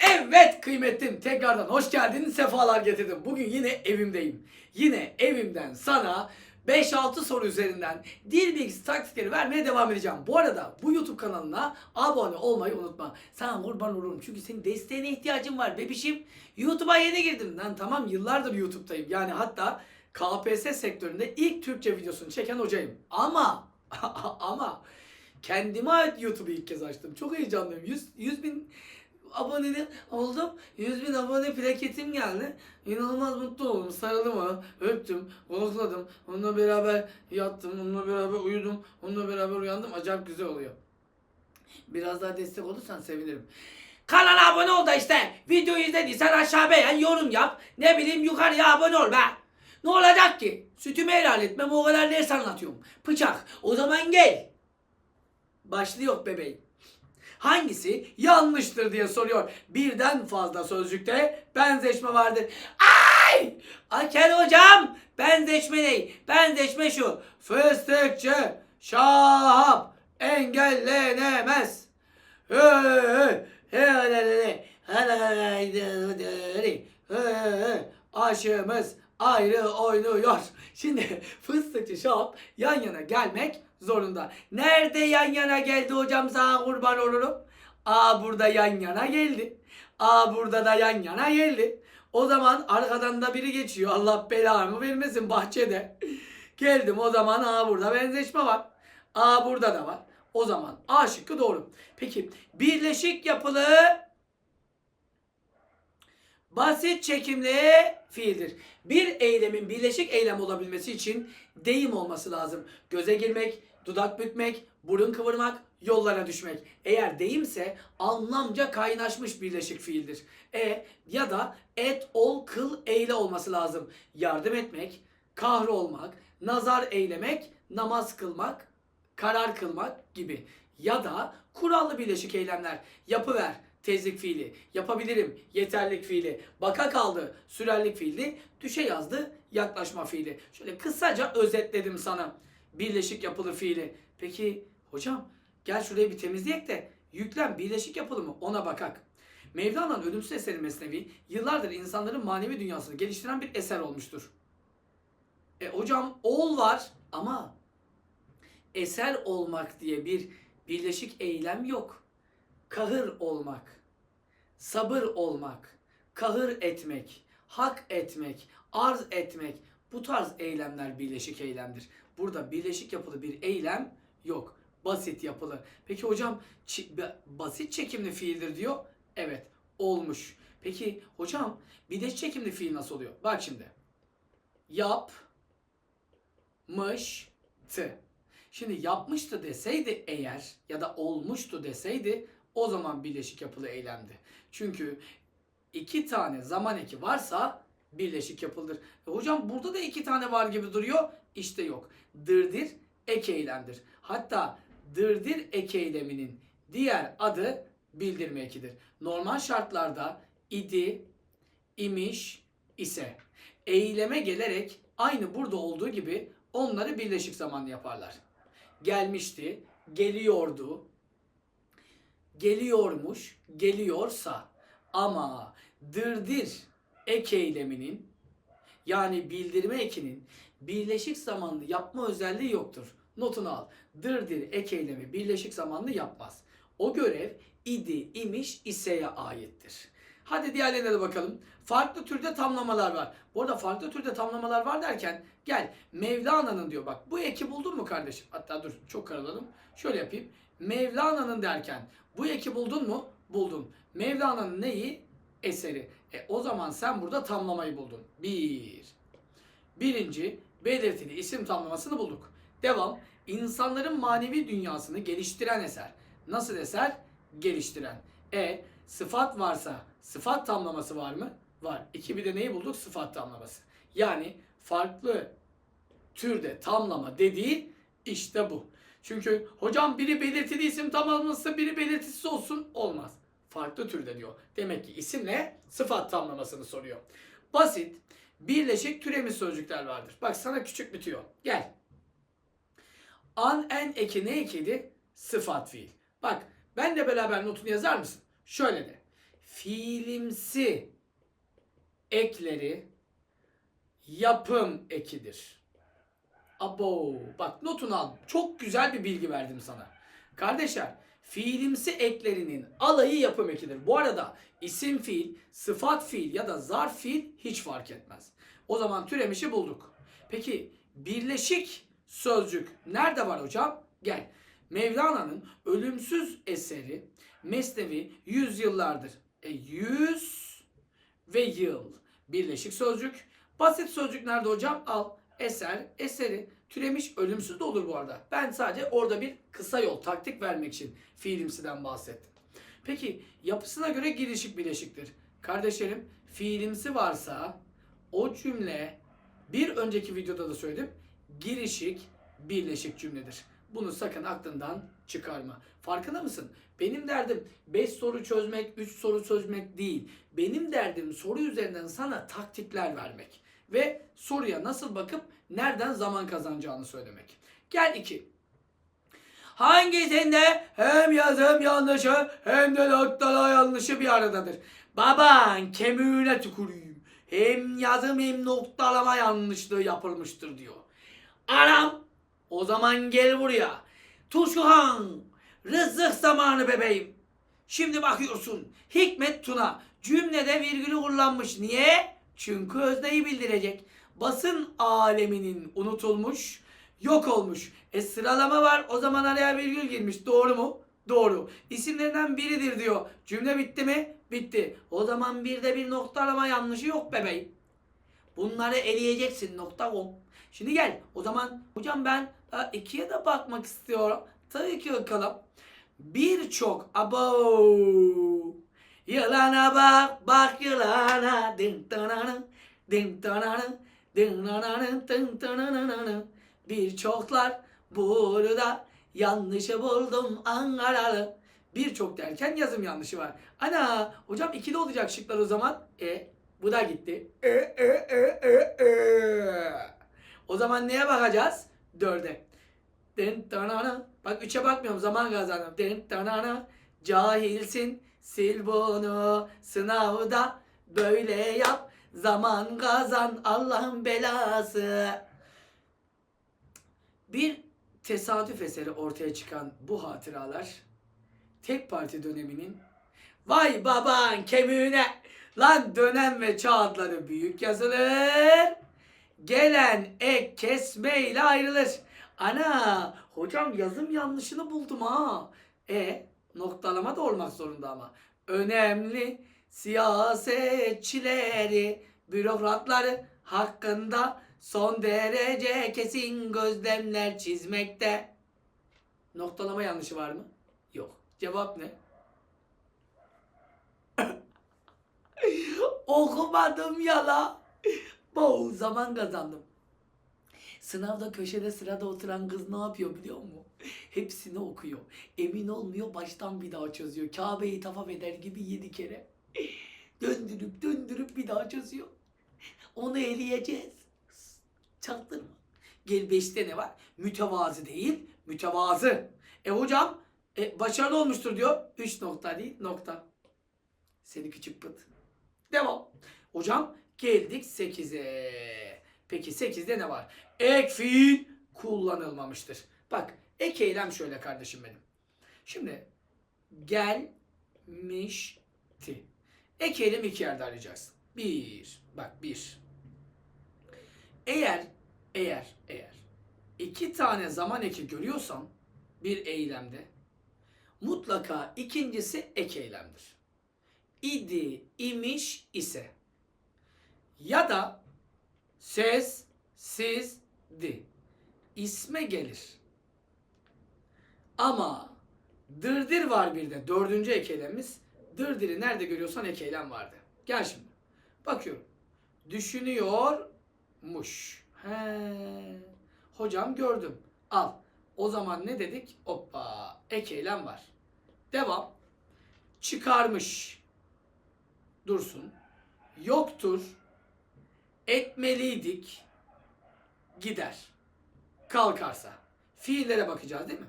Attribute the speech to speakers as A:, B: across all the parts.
A: Evet kıymetlim tekrardan hoş geldin sefalar getirdim. Bugün yine evimdeyim. Yine evimden sana 5-6 soru üzerinden dil bilgisi taktikleri vermeye devam edeceğim. Bu arada bu YouTube kanalına abone olmayı unutma. Sana kurban olurum çünkü senin desteğine ihtiyacım var bebişim. YouTube'a yeni girdim. Lan tamam yıllardır YouTube'dayım. Yani hatta KPSS sektöründe ilk Türkçe videosunu çeken hocayım. Ama ama kendime ait YouTube'u ilk kez açtım. Çok heyecanlıyım. 100, 100 bin aboneli oldum. 100 bin abone plaketim geldi. İnanılmaz mutlu oldum. Sarıldım ona. Öptüm. Kokladım. Onunla beraber yattım. Onunla beraber uyudum. Onunla beraber uyandım. Acayip güzel oluyor. Biraz daha destek olursan sevinirim. Kanala abone ol da işte. Videoyu izlediysen aşağı beğen, yorum yap. Ne bileyim yukarıya abone ol be. Ne olacak ki? Sütümü helal etmem o kadar ders anlatıyorum. Bıçak. O zaman gel. Başlıyor bebeğim. Hangisi yanlıştır diye soruyor. Birden fazla sözcükte benzeşme vardır. Ay! Akel hocam! Benzeşme ne? Benzeşme şu. Fıstıkçı Şahap engellenemez. Aşığımız ayrı oynuyor. Şimdi fıstıkçı şahap yan yana gelmek zorunda. Nerede yan yana geldi hocam sana kurban olurum. Aa burada yan yana geldi. Aa burada da yan yana geldi. O zaman arkadan da biri geçiyor. Allah belamı vermesin bahçede. Geldim o zaman aa burada benzeşme var. Aa burada da var. O zaman A şıkkı doğru. Peki birleşik yapılı basit çekimli fiildir. Bir eylemin birleşik eylem olabilmesi için deyim olması lazım. Göze girmek, dudak bükmek, burun kıvırmak, yollara düşmek. Eğer deyimse anlamca kaynaşmış birleşik fiildir. E ya da et, ol, kıl, eyle olması lazım. Yardım etmek, kahrolmak, nazar eylemek, namaz kılmak, karar kılmak gibi. Ya da kurallı birleşik eylemler. Yapıver, tezlik fiili, yapabilirim, yeterlik fiili, baka kaldı, sürerlik fiili, düşe yazdı, yaklaşma fiili. Şöyle kısaca özetledim sana birleşik yapılı fiili. Peki hocam gel şurayı bir temizleyek de yüklem birleşik yapılı mı ona bakak. Mevlana'nın ölümsüz eseri Mesnevi yıllardır insanların manevi dünyasını geliştiren bir eser olmuştur. E hocam ol var ama eser olmak diye bir birleşik eylem yok. Kahır olmak, sabır olmak, kahır etmek, hak etmek, arz etmek bu tarz eylemler birleşik eylemdir. Burada birleşik yapılı bir eylem yok. Basit yapılı. Peki hocam basit çekimli fiildir diyor. Evet olmuş. Peki hocam birleşik çekimli fiil nasıl oluyor? Bak şimdi. Yap, mıştı. Şimdi yapmıştı deseydi eğer ya da olmuştu deseydi o zaman birleşik yapılı eylemdi. Çünkü iki tane zaman eki varsa birleşik yapılıdır. E hocam burada da iki tane var gibi duruyor. İşte yok. Dırdir ek eylemdir. Hatta dırdir ek eyleminin diğer adı bildirme ekidir. Normal şartlarda idi, imiş, ise eyleme gelerek aynı burada olduğu gibi onları birleşik zaman yaparlar. Gelmişti, geliyordu, geliyormuş, geliyorsa ama dırdır ek eyleminin yani bildirme ekinin birleşik zamanlı yapma özelliği yoktur. Notunu al. Dırdır ek eylemi birleşik zamanlı yapmaz. O görev idi, imiş, iseye aittir. Hadi diğerlerine de bakalım. Farklı türde tamlamalar var. Bu arada farklı türde tamlamalar var derken gel Mevlana'nın diyor bak bu eki buldun mu kardeşim? Hatta dur çok karaladım. Şöyle yapayım. Mevlana'nın derken bu eki buldun mu? Buldum. Mevlana'nın neyi? Eseri. E o zaman sen burada tamlamayı buldun. Bir. Birinci belirtili isim tamlamasını bulduk. Devam. İnsanların manevi dünyasını geliştiren eser. Nasıl eser? Geliştiren. E sıfat varsa sıfat tamlaması var mı? Var. İki bir de neyi bulduk? Sıfat tamlaması. Yani farklı türde tamlama dediği işte bu. Çünkü hocam biri belirtili isim tamlaması biri belirtisiz olsun olmaz. Farklı türde diyor. Demek ki isimle sıfat tamlamasını soruyor. Basit, birleşik türemiş sözcükler vardır. Bak sana küçük bir tüyo. Gel. An, en, eki ne ekiydi? Sıfat fiil. Bak benle beraber notunu yazar mısın? Şöyle de. fiilimsi ekleri yapım ekidir. Abo bak notunu al. Çok güzel bir bilgi verdim sana. Kardeşler fiilimsi eklerinin alayı yapım ekidir. Bu arada isim fiil, sıfat fiil ya da zarf fiil hiç fark etmez. O zaman türemişi bulduk. Peki birleşik sözcük nerede var hocam? Gel. Mevlana'nın ölümsüz eseri Mesnevi yüzyıllardır. E, yüz ve yıl. Birleşik sözcük. Basit sözcük nerede hocam? Al. Eser, eseri. Türemiş ölümsüz de olur bu arada. Ben sadece orada bir kısa yol taktik vermek için fiilimsiden bahsettim. Peki yapısına göre girişik bileşiktir. Kardeşlerim fiilimsi varsa o cümle bir önceki videoda da söyledim. Girişik birleşik cümledir. Bunu sakın aklından çıkarma. Farkında mısın? Benim derdim 5 soru çözmek, 3 soru çözmek değil. Benim derdim soru üzerinden sana taktikler vermek. Ve soruya nasıl bakıp nereden zaman kazanacağını söylemek. Gel 2. Hangisinde hem yazım yanlışı hem de noktalama yanlışı bir aradadır? Baban kemiğine tüküreyim. Hem yazım hem noktalama yanlışlığı yapılmıştır diyor. Anam o zaman gel buraya. Tuşuhan rızık zamanı bebeğim. Şimdi bakıyorsun Hikmet Tuna cümlede virgülü kullanmış. Niye? Çünkü özneyi bildirecek. Basın aleminin unutulmuş, yok olmuş. E sıralama var o zaman araya virgül girmiş. Doğru mu? Doğru. İsimlerinden biridir diyor. Cümle bitti mi? Bitti. O zaman bir de bir noktalama yanlışı yok bebeğim. Bunları eleyeceksin nokta com. Şimdi gel o zaman hocam ben ikiye de bakmak istiyorum. Tabii ki bakalım. Birçok abo Yılana bak bak yılana dın tananı dın tananı dın nananı dın tananı Birçoklar burada yanlışı buldum Ankaralı. Birçok derken yazım yanlışı var. Ana hocam ikili olacak şıklar o zaman. E bu da gitti. E e e e e. O zaman neye bakacağız? Dörde. Den tanana. Bak üçe bakmıyorum zaman kazandım. Den tanana. Cahilsin sil bunu sınavda böyle yap. Zaman kazan Allah'ın belası. Bir tesadüf eseri ortaya çıkan bu hatıralar tek parti döneminin vay baban kemiğine lan dönem ve çağatları büyük yazılır. Gelen ek kesmeyle ayrılır. Ana hocam yazım yanlışını buldum ha. E noktalama da olmak zorunda ama. Önemli siyasetçileri, bürokratları hakkında son derece kesin gözlemler çizmekte. Noktalama yanlışı var mı? Yok. Cevap ne? Okumadım ya la. Bol zaman kazandım. Sınavda köşede sırada oturan kız ne yapıyor biliyor musun? Hepsini okuyor. Emin olmuyor baştan bir daha çözüyor. Kabe'yi tavaf eder gibi yedi kere. Döndürüp döndürüp bir daha çözüyor. Onu eleyeceğiz. Çaktırma. Gel beşte ne var? Mütevazı değil, mütevazı. E hocam e, başarılı olmuştur diyor. Üç nokta değil, nokta. Seni küçük pıt. Devam. Hocam geldik 8'e. Peki 8'de ne var? Ek fiil kullanılmamıştır. Bak ek eylem şöyle kardeşim benim. Şimdi gelmişti. Ek eylem iki yerde arayacaksın. Bir. Bak bir. Eğer eğer eğer iki tane zaman eki görüyorsan bir eylemde mutlaka ikincisi ek eylemdir. İdi, imiş, ise. Ya da ses, sizdi. İsme gelir. Ama dırdır var bir de dördüncü ek eylemimiz. Dırdırı nerede görüyorsan ek eylem vardı. Gel şimdi. Bakıyorum. Düşünüyormuş. He. Hocam gördüm. Al. O zaman ne dedik? Hoppa. Ek eylem var. Devam. Çıkarmış. Dursun. Yoktur. Etmeliydik. Gider. Kalkarsa. Fiillere bakacağız değil mi?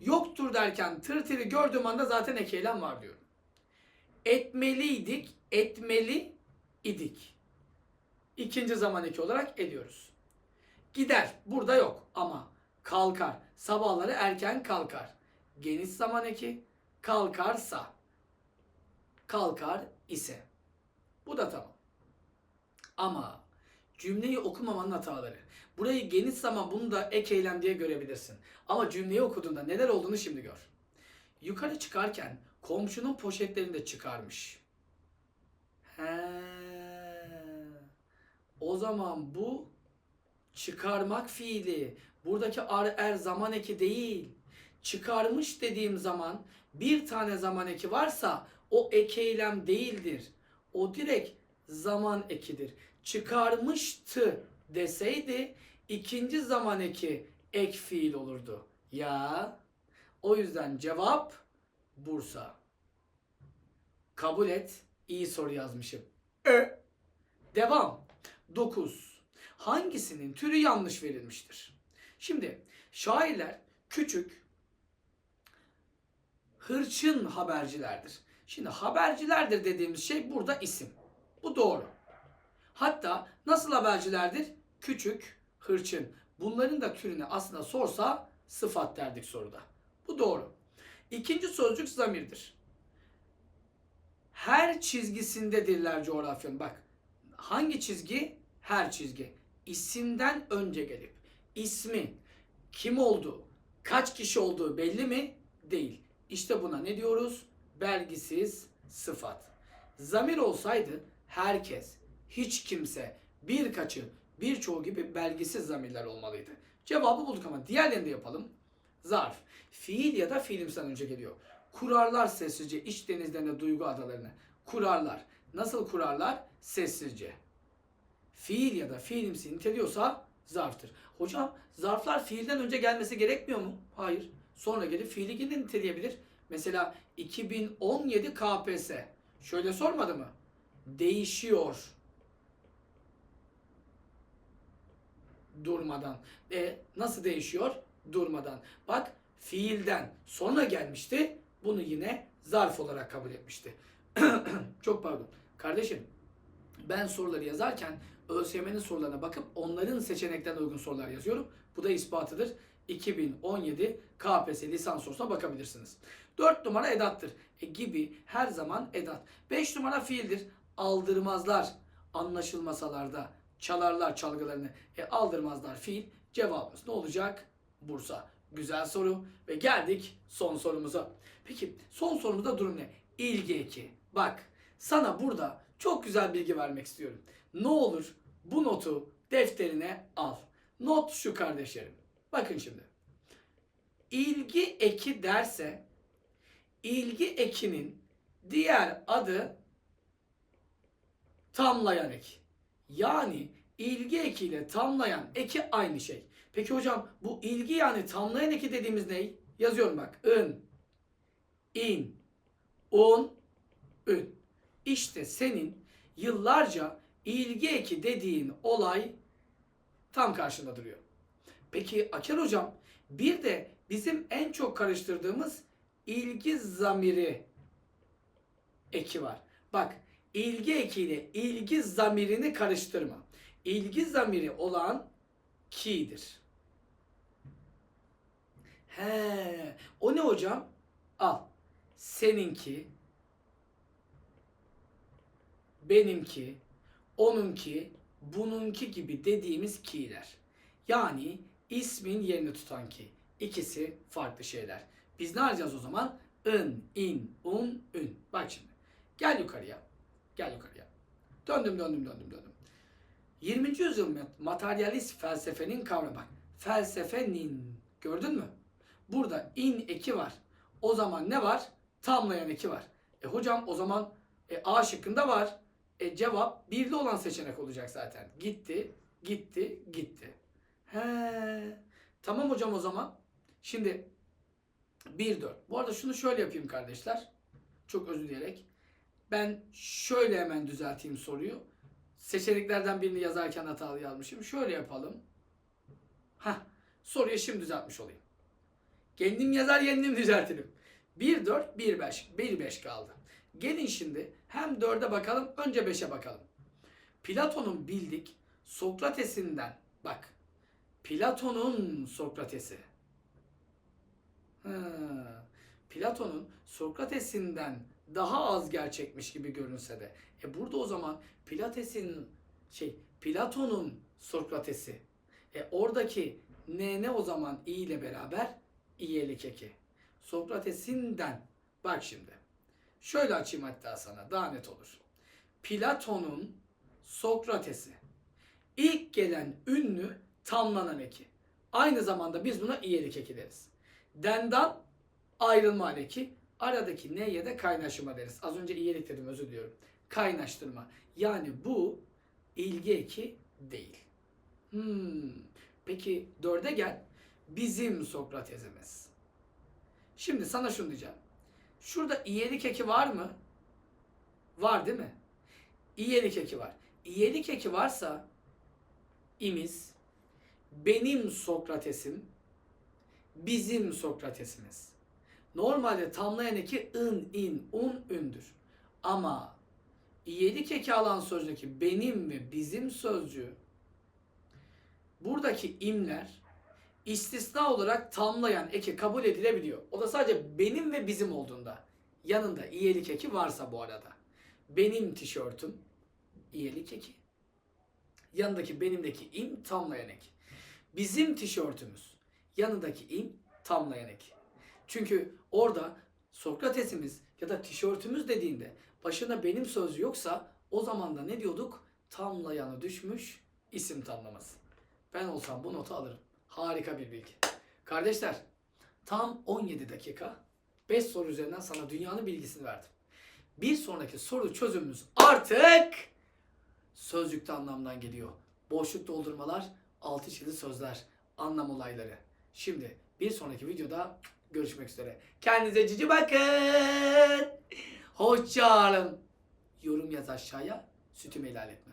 A: Yoktur derken tır tırı gördüğüm anda zaten ek eylem var diyorum. Etmeliydik, etmeli idik. İkinci zaman eki olarak ediyoruz. Gider. Burada yok ama kalkar. Sabahları erken kalkar. Geniş zaman eki kalkarsa. Kalkar ise. Bu da tamam. Ama cümleyi okumamanın hataları. Burayı geniş zaman bunu da ek eylem diye görebilirsin. Ama cümleyi okuduğunda neler olduğunu şimdi gör. Yukarı çıkarken komşunun poşetlerini de çıkarmış. He. O zaman bu çıkarmak fiili. Buradaki ar er zaman eki değil. Çıkarmış dediğim zaman bir tane zaman eki varsa o ek eylem değildir. O direkt zaman ekidir. Çıkarmıştı deseydi ikinci zaman eki ek fiil olurdu. Ya o yüzden cevap Bursa. Kabul et. İyi soru yazmışım. E. Devam. 9. Hangisinin türü yanlış verilmiştir? Şimdi şairler küçük hırçın habercilerdir. Şimdi habercilerdir dediğimiz şey burada isim. Bu doğru. Hatta nasıl habercilerdir? Küçük, hırçın. Bunların da türünü aslında sorsa sıfat derdik soruda. Bu doğru. İkinci sözcük zamirdir. Her çizgisindedirler coğrafyanın. Bak hangi çizgi? Her çizgi. İsimden önce gelip ismi kim olduğu, kaç kişi olduğu belli mi? Değil. İşte buna ne diyoruz? Belgisiz sıfat. Zamir olsaydı herkes, hiç kimse, birkaçı, birçoğu gibi belgisiz zamirler olmalıydı. Cevabı bulduk ama diğerlerini de yapalım. Zarf. Fiil ya da fiilimsel önce geliyor. Kurarlar sessizce iç denizlerine duygu adalarını. Kurarlar. Nasıl kurarlar? Sessizce. Fiil ya da fiilimsi niteliyorsa zarftır. Hocam zarflar fiilden önce gelmesi gerekmiyor mu? Hayır. Sonra gelip fiili yine niteleyebilir. Mesela 2017 KPSS. Şöyle sormadı mı? Değişiyor. Durmadan. E nasıl değişiyor? Durmadan. Bak fiilden sonra gelmişti. Bunu yine zarf olarak kabul etmişti. Çok pardon. Kardeşim ben soruları yazarken ÖSYM'nin sorularına bakıp onların seçenekten uygun sorular yazıyorum. Bu da ispatıdır. 2017 KPSS lisans sorusuna bakabilirsiniz. 4 numara edattır. E, gibi her zaman edat. 5 numara fiildir. Aldırmazlar anlaşılmasalarda çalarlar çalgılarını. E, aldırmazlar fiil. Cevabımız ne olacak? Bursa. Güzel soru ve geldik son sorumuza. Peki son sorumuzda durum ne? İlgi eki. Bak sana burada çok güzel bilgi vermek istiyorum. Ne olur bu notu defterine al. Not şu kardeşlerim. Bakın şimdi. İlgi eki derse ilgi ekinin diğer adı tamlayan ek. Yani ilgi ekiyle tamlayan eki aynı şey. Peki hocam bu ilgi yani tamlayan eki dediğimiz ne? Yazıyorum bak. ın, in, un, ün. İşte senin yıllarca ilgi eki dediğin olay tam karşında duruyor. Peki Aker hocam bir de bizim en çok karıştırdığımız ilgi zamiri eki var. Bak ilgi ekiyle ilgi zamirini karıştırma. İlgi zamiri olan ki'dir. He, o ne hocam? Al. Seninki, benimki, onunki, bununki gibi dediğimiz ki'ler. Yani ismin yerini tutan ki. İkisi farklı şeyler. Biz ne arayacağız o zaman? In, in, un, ün. Bak şimdi. Gel yukarıya. Gel yukarıya. Döndüm, döndüm, döndüm, döndüm. 20. yüzyıl materyalist felsefenin kavramı. Bak. Felsefenin. Gördün mü? Burada in eki var. O zaman ne var? Tamlayan eki var. E hocam o zaman e, A şıkkında var. E cevap birli olan seçenek olacak zaten. Gitti, gitti, gitti. He. Tamam hocam o zaman. Şimdi 1 4. Bu arada şunu şöyle yapayım kardeşler. Çok özür dileyerek. Ben şöyle hemen düzelteyim soruyu. Seçeneklerden birini yazarken hatalı yazmışım. Şöyle yapalım. Hah. Soruyu şimdi düzeltmiş olayım. Kendim yazar kendim düzeltirim. 1 4 1 5. 1 5 kaldı. Gelin şimdi hem 4'e bakalım önce 5'e bakalım. Platon'un bildik Sokrates'inden bak. Platon'un Sokrates'i. Ha, Platon'un Sokrates'inden daha az gerçekmiş gibi görünse de. E burada o zaman Pilates'in şey Platon'un Sokrates'i. E oradaki ne ne o zaman i ile beraber iyelik eki. Sokrates'inden bak şimdi. Şöyle açayım hatta sana daha net olur. Platon'un Sokrates'i. İlk gelen ünlü tamlanan eki. Aynı zamanda biz buna iyelik eki deriz. Dendan ayrılma eki. Aradaki neye de kaynaşma deriz. Az önce iyilik dedim özür diliyorum. Kaynaştırma. Yani bu ilgi eki değil. Hmm. Peki dörde gel. Bizim Sokrates'imiz. Şimdi sana şunu diyeceğim. Şurada iyilik eki var mı? Var değil mi? İyilik eki var. İyilik eki varsa imiz benim Sokrates'im bizim Sokrates'imiz. Normalde tamlayan eki ın, in, un, ündür. Ama iyelik eki alan sözcüğü benim ve bizim sözcüğü buradaki imler istisna olarak tamlayan eki kabul edilebiliyor. O da sadece benim ve bizim olduğunda. Yanında iyelik eki varsa bu arada. Benim tişörtüm iyelik eki. Yanındaki benimdeki im tamlayan eki. Bizim tişörtümüz yanındaki im tamlayan eki. Çünkü orada Sokrates'imiz ya da tişörtümüz dediğinde başına benim sözcüğü yoksa o zaman da ne diyorduk? Tamlayanı düşmüş isim tamlaması. Ben olsam bu notu alırım. Harika bir bilgi. Kardeşler tam 17 dakika 5 soru üzerinden sana dünyanın bilgisini verdim. Bir sonraki soru çözümümüz artık sözcükte anlamdan geliyor. Boşluk doldurmalar, altı çizili sözler, anlam olayları. Şimdi bir sonraki videoda görüşmek üzere. Kendinize cici bakın. Hoşçakalın. Yorum yaz aşağıya. Sütümü helal.